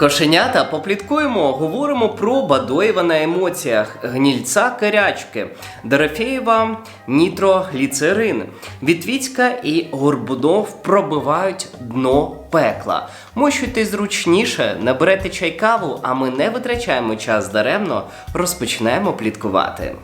Кошенята, попліткуємо, говоримо про Бадоєва на емоціях, гнільця Керячки, Дорофєєва нітрогліцерин, Вітвіцька і Горбунов пробивають дно пекла. Мощуйтесь зручніше, наберете чай каву, а ми не витрачаємо час даремно, розпочнемо пліткувати.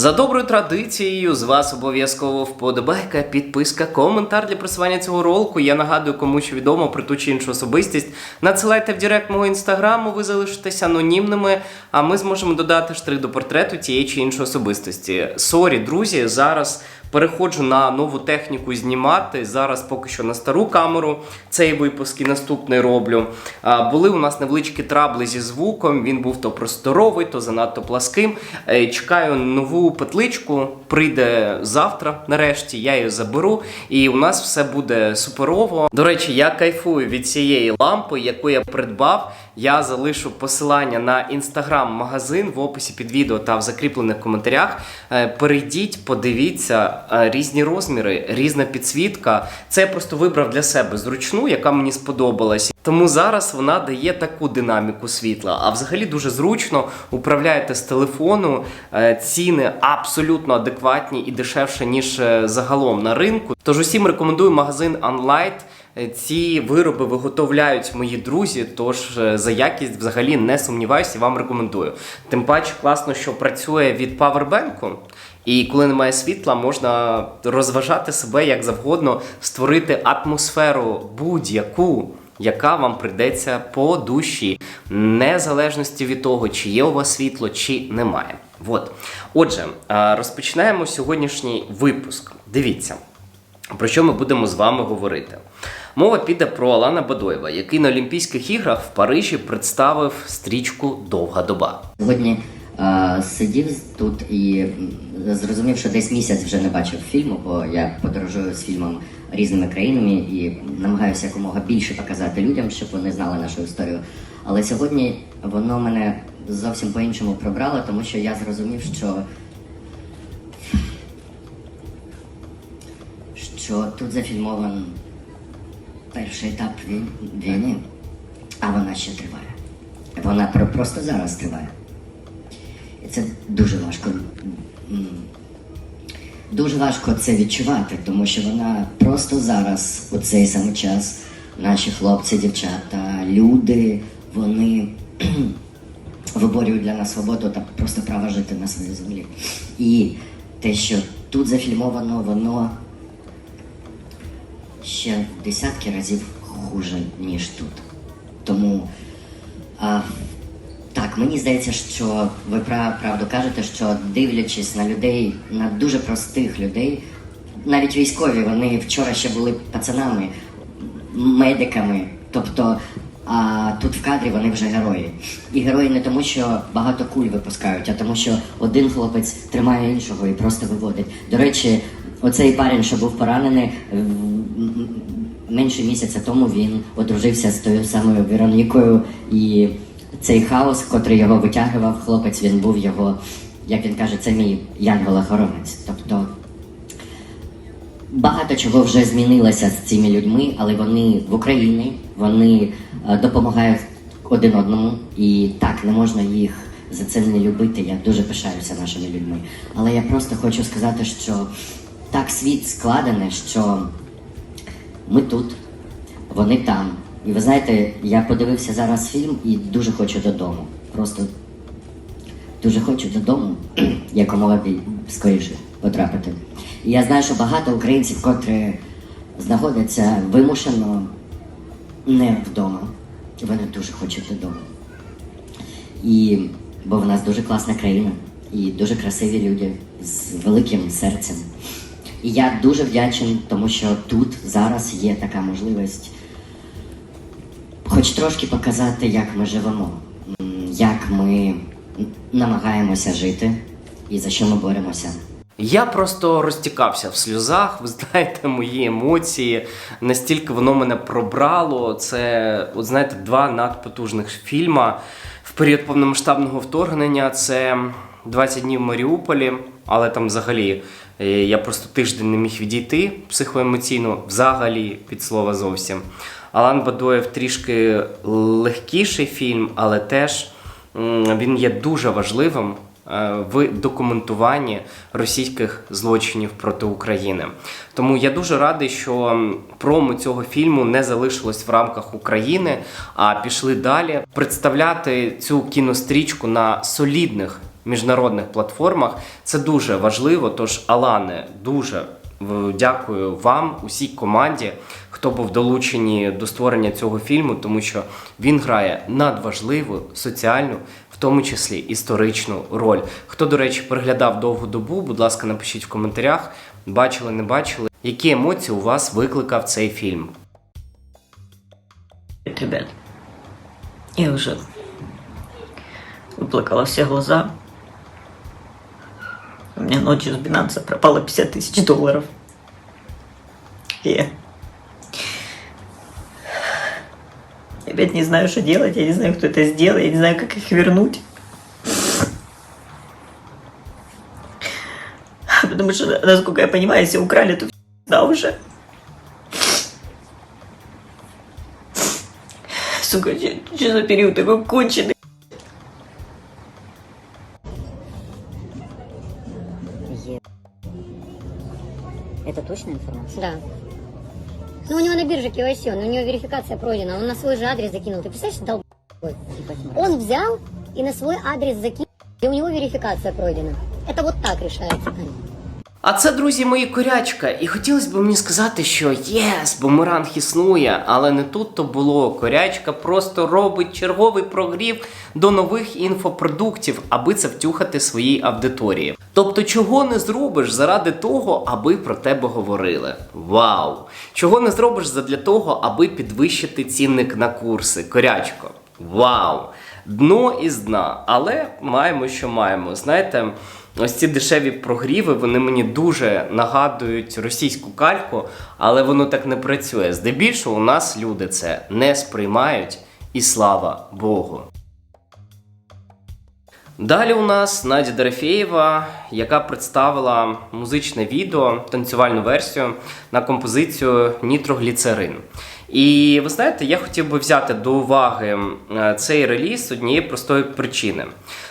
За доброю традицією, з вас обов'язково вподобайка, підписка, коментар для просування цього ролику. Я нагадую, кому що відомо про ту чи іншу особистість. Надсилайте в директ мого інстаграму, ви залишитесь анонімними, а ми зможемо додати штрих до портрету тієї чи іншої особистості. Сорі, друзі, зараз. Переходжу на нову техніку знімати. Зараз поки що на стару камеру цей випуск і наступний роблю. А, були у нас невеличкі трабли зі звуком. Він був то просторовий, то занадто пласким. Е, чекаю нову петличку. Прийде завтра, нарешті. Я її заберу, і у нас все буде суперово. До речі, я кайфую від цієї лампи, яку я придбав. Я залишу посилання на інстаграм-магазин в описі під відео та в закріплених коментарях. Е, Перейдіть, подивіться е, різні розміри, різна підсвітка. Це я просто вибрав для себе зручну, яка мені сподобалась. Тому зараз вона дає таку динаміку світла. А взагалі дуже зручно управляєте з телефону. Е, Ціни абсолютно адекватні і дешевше, ніж загалом на ринку. Тож усім рекомендую магазин Unlight. Е, Ці вироби виготовляють мої друзі, тож е, за якість взагалі не сумніваюся і вам рекомендую. Тим паче класно, що працює від павербенку. І коли немає світла, можна розважати себе як завгодно, створити атмосферу будь-яку, яка вам прийдеться по душі, незалежності від того, чи є у вас світло, чи немає. От. Отже, е, розпочинаємо сьогоднішній випуск. Дивіться. Про що ми будемо з вами говорити? Мова піде про Алана Бадоєва, який на Олімпійських іграх в Парижі представив стрічку Довга доба. Сьогодні е, сидів тут і зрозумів, що десь місяць вже не бачив фільму, бо я подорожую з фільмом різними країнами і намагаюся якомога більше показати людям, щоб вони знали нашу історію. Але сьогодні воно мене зовсім по-іншому пробрало, тому що я зрозумів, що, що тут зафільмований перший етап війни, а вона ще триває. Вона просто зараз триває. І це дуже важко. Дуже важко це відчувати, тому що вона просто зараз, у цей самий час, наші хлопці, дівчата, люди, вони виборюють для нас свободу та просто право жити на своїй землі. І те, що тут зафільмовано, воно ще в десятки разів хуже, ніж тут. Тому а, так, мені здається, що ви правду кажете, що дивлячись на людей, на дуже простих людей, навіть військові, вони вчора ще були пацанами, медиками. Тобто, а тут в кадрі вони вже герої. І герої не тому, що багато куль випускають, а тому, що один хлопець тримає іншого і просто виводить. До речі, оцей парень, що був поранений, менше місяця тому він одружився з тою самою Веронікою, і цей хаос, котрий його витягував, хлопець, він був його, як він каже, це мій янгол-охоронець. Тобто багато чого вже змінилося з цими людьми, але вони в Україні, вони е, допомагають один одному, і так не можна їх за це не любити. Я дуже пишаюся нашими людьми. Але я просто хочу сказати, що так світ складений, що ми тут, вони там. І ви знаєте, я подивився зараз фільм і дуже хочу додому. Просто дуже хочу додому якомога скоріше потрапити. І я знаю, що багато українців, котрі знаходяться вимушено не вдома, вони дуже хочуть додому. І бо в нас дуже класна країна і дуже красиві люди з великим серцем. І я дуже вдячний, тому що тут зараз є така можливість хоч трошки показати, як ми живемо, як ми намагаємося жити і за що ми боремося. Я просто розтікався в сльозах. Ви знаєте, мої емоції. Настільки воно мене пробрало. Це, от знаєте, два надпотужних фільма в період повномасштабного вторгнення. Це 20 днів в Маріуполі, але там взагалі Я просто тиждень не міг відійти психоемоційно, взагалі від слова зовсім. Алан Бадоєв трішки легкіший фільм, але теж він є дуже важливим е, в документуванні російських злочинів проти України. Тому я дуже радий, що промо цього фільму не залишилось в рамках України, а пішли далі представляти цю кінострічку на солідних міжнародних платформах. Це дуже важливо. Тож, Алане, дуже дякую вам, усій команді, хто був долучені до створення цього фільму, тому що він грає надважливу соціальну, в тому числі історичну роль. Хто, до речі, переглядав довгу добу, будь ласка, напишіть в коментарях, бачили, не бачили, які емоції у вас викликав цей фільм. Ребят, я уже выплакала все глаза. У меня ночью с Binance пропало 50 тысяч долларов. И я опять не знаю, что делать, я не знаю, кто это сделал, я не знаю, как их вернуть. Потому что, насколько я понимаю, если украли, то да уже. Сука, что за период такой конченый? Это точная информация? Да. Ну, у него на бирже KYC, у него верификация пройдена, он на свой же адрес закинул. Ты представляешь, долб... Смотри. Он взял и на свой адрес закинул, и у него верификация пройдена. Это вот так решается. А це, друзі, мої корячка. І хотілося б мені сказати, що єс, бумеранг існує, але не тут то було. Корячка просто робить черговий прогрів до нових інфопродуктів, аби це втюхати своїй аудиторії. Тобто, чого не зробиш заради того, аби про тебе говорили? Вау! Чого не зробиш задля того, аби підвищити цінник на курси? Корячко. Вау! Дно із дна, але маємо, що маємо. Знаєте, ось ці дешеві прогріви, вони мені дуже нагадують російську кальку, але воно так не працює. Здебільшого у нас люди це не сприймають, і слава Богу. Далі у нас Надя Дорофєєва, яка представила музичне відео, танцювальну версію на композицію Нітрогліцерин. І ви знаєте, я хотів би взяти до уваги е, цей реліз однієї простої причини.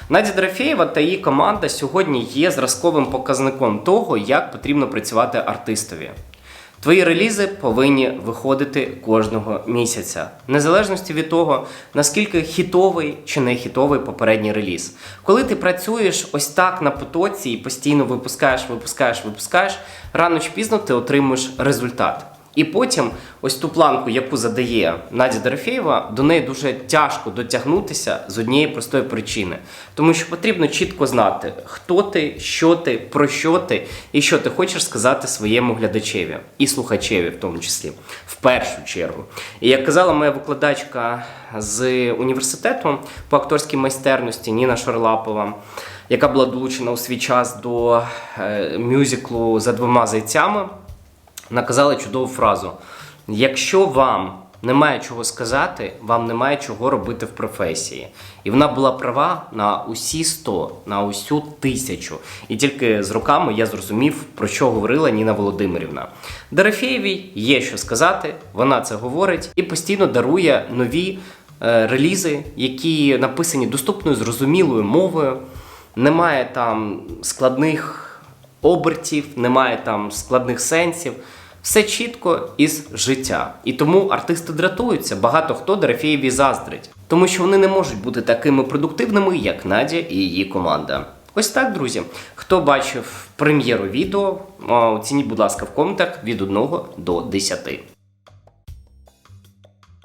Надя Дорофєєва та її команда сьогодні є зразковим показником того, як потрібно працювати артистові. Твої релізи повинні виходити кожного місяця, незалежності від того, наскільки хітовий чи не хітовий попередній реліз. Коли ти працюєш ось так на потоці і постійно випускаєш, випускаєш, випускаєш, рано чи пізно ти отримуєш результат. І потім ось ту планку, яку задає Надя Дорофєєва, до неї дуже тяжко дотягнутися з однієї простої причини. Тому що потрібно чітко знати, хто ти, що ти, про що ти і що ти хочеш сказати своєму глядачеві і слухачеві, в тому числі, в першу чергу. І як казала моя викладачка з університету по акторській майстерності Ніна Шарлапова, яка була долучена у свій час до е, мюзиклу за двома зайцями наказали чудову фразу: якщо вам немає чого сказати, вам немає чого робити в професії. І вона була права на усі 100, на усю тисячу. І тільки з роками я зрозумів, про що говорила Ніна Володимирівна. Дорофєєвій є що сказати, вона це говорить і постійно дарує нові е, релізи, які написані доступною зрозумілою мовою. Немає там складних обертів, немає там складних сенсів. Все чітко із життя. І тому артисти дратуються. Багато хто Дорофєєві заздрить, тому що вони не можуть бути такими продуктивними, як Надя і її команда. Ось так, друзі. Хто бачив прем'єру відео, оцініть, будь ласка, в коментах від 1 до 10.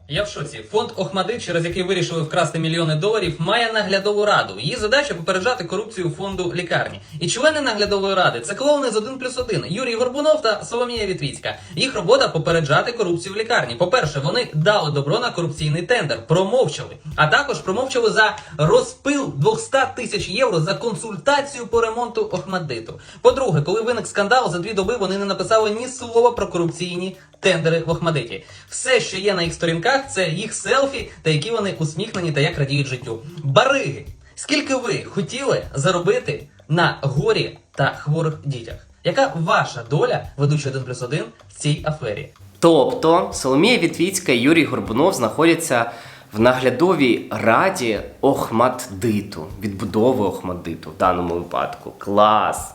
Я в шоці. Фонд Охмадит, через який вирішили вкрасти мільйони доларів, має наглядову раду. Її задача попереджати корупцію фонду лікарні. І члени наглядової ради це клоуни з 1 плюс 1, Юрій Горбунов та Соломія Вітвіцька. Їх робота попереджати корупцію в лікарні. По-перше, вони дали добро на корупційний тендер, промовчали, а також промовчали за розпил 200 тисяч євро за консультацію по ремонту Охмадиту. По-друге, коли виник скандал, за дві доби вони не написали ні слова про корупційні тендери в Охмадиті. Все, що є на їх сторінках, це їх селфі та які вони усміхнені та як радіють життю. Бариги! Скільки ви хотіли заробити на горі та хворих дітях? Яка ваша доля ведучий 1 плюс 1 в цій афері? Тобто Соломія Вітвіцька і Юрій Горбунов знаходяться в наглядовій раді Охмаддиту, відбудови Охмаддиту в даному випадку. Клас!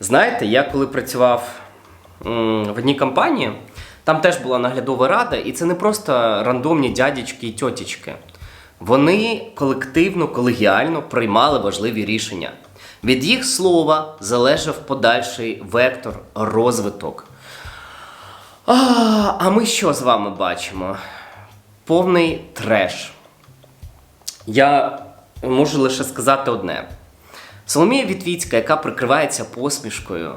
Знаєте, я коли працював м, в одній компанії, там теж була наглядова рада, і це не просто рандомні дядечки і тьотічки. Вони колективно, колегіально приймали важливі рішення. Від їх слова залежав подальший вектор, розвиток. А, а ми що з вами бачимо? Повний треш. Я можу лише сказати одне: Соломія Вітвіцька, яка прикривається посмішкою,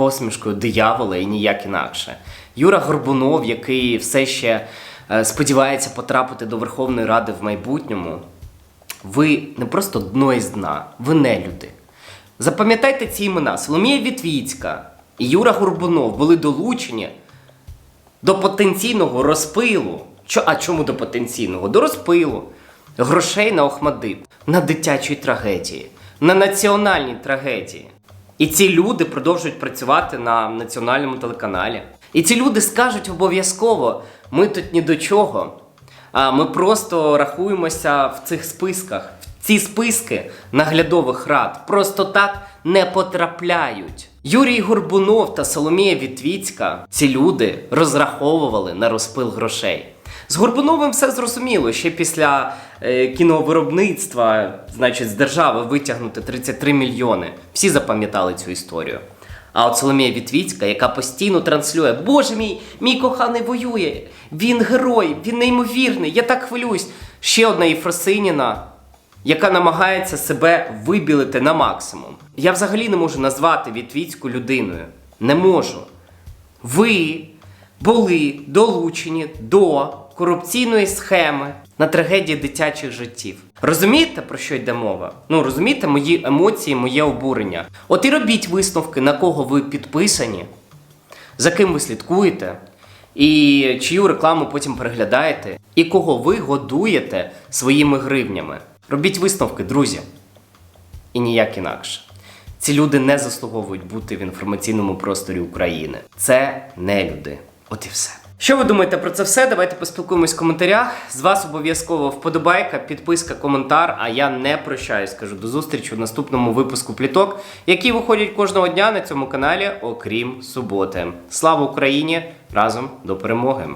посмішкою диявола і ніяк інакше. Юра Горбунов, який все ще е, сподівається потрапити до Верховної Ради в майбутньому. Ви не просто дно із дна, ви не люди. Запам'ятайте ці імена: Соломія Вітвіцька і Юра Горбунов були долучені до потенційного розпилу. А чому до потенційного? До розпилу грошей на Охмадит, на дитячій трагедії, на національній трагедії. І ці люди продовжують працювати на національному телеканалі. І ці люди скажуть обов'язково: ми тут ні до чого. А ми просто рахуємося в цих списках. Ці списки наглядових рад просто так не потрапляють. Юрій Горбунов та Соломія Вітвіцька, ці люди розраховували на розпил грошей. З Горбуновим все зрозуміло. Ще після кіновиробництва, значить, з держави витягнути 33 мільйони. Всі запам'ятали цю історію. А от Соломія Вітвіцька, яка постійно транслює: Боже мій, мій коханий воює, він герой, він неймовірний, я так хвилююсь. Ще одна Єфросиніна, яка намагається себе вибілити на максимум. Я взагалі не можу назвати Вітвіцьку людиною. Не можу. Ви були долучені до корупційної схеми на трагедії дитячих життів. Розумієте, про що йде мова? Ну розумієте мої емоції, моє обурення. От і робіть висновки, на кого ви підписані, за ким ви слідкуєте, і чию рекламу потім переглядаєте, і кого ви годуєте своїми гривнями. Робіть висновки, друзі. І ніяк інакше. Ці люди не заслуговують бути в інформаційному просторі України. Це не люди. От і все. Що ви думаєте про це все? Давайте поспілкуємось в коментарях. З вас обов'язково вподобайка, підписка, коментар. А я не прощаюсь. Кажу до зустрічі в наступному випуску пліток, які виходять кожного дня на цьому каналі, окрім суботи. Слава Україні! Разом до перемоги!